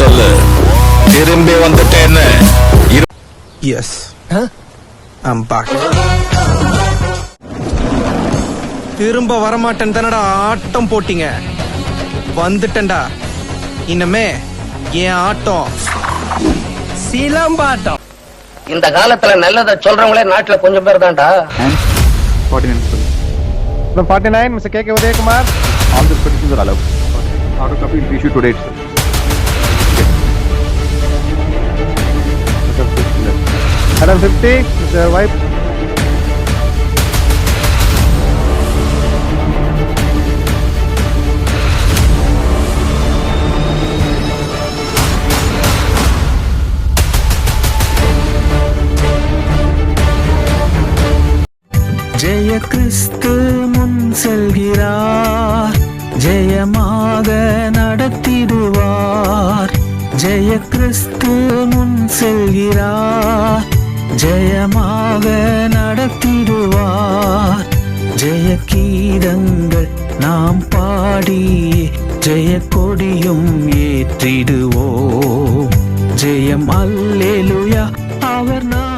சொல்லு. திரும்பி வந்துட்டேன்னு. எஸ் ஐம் பேக் திரும்ப வரமாட்டேன் தானடா ஆட்டம் போட்டீங்க. வந்துட்டேன்டா. இன்னமே என் ஆட்டம்? சிலம்பாட்டம். இந்த காலத்துல நல்லதை சொல்றவங்களே நாட்டுல கொஞ்சம் பேர் தான்டா. From 49, Mr. KK Udayakumar. all the petitions are allowed. Auto copy will be issued today itself. Madam 50, Wipe. ஜெய கிறிஸ்து முன் செல்கிறார் ஜெயமாக நடத்திடுவார் ஜெய கிறிஸ்து முன் செல்கிறார் ஜெயமாக நடத்திடுவார். ஜெய கீதங்கள் நாம் பாடி ஜெய கொடியும் ஏற்றிடுவோம். ஜெயம் அல்லேலுயா அவர் நான்.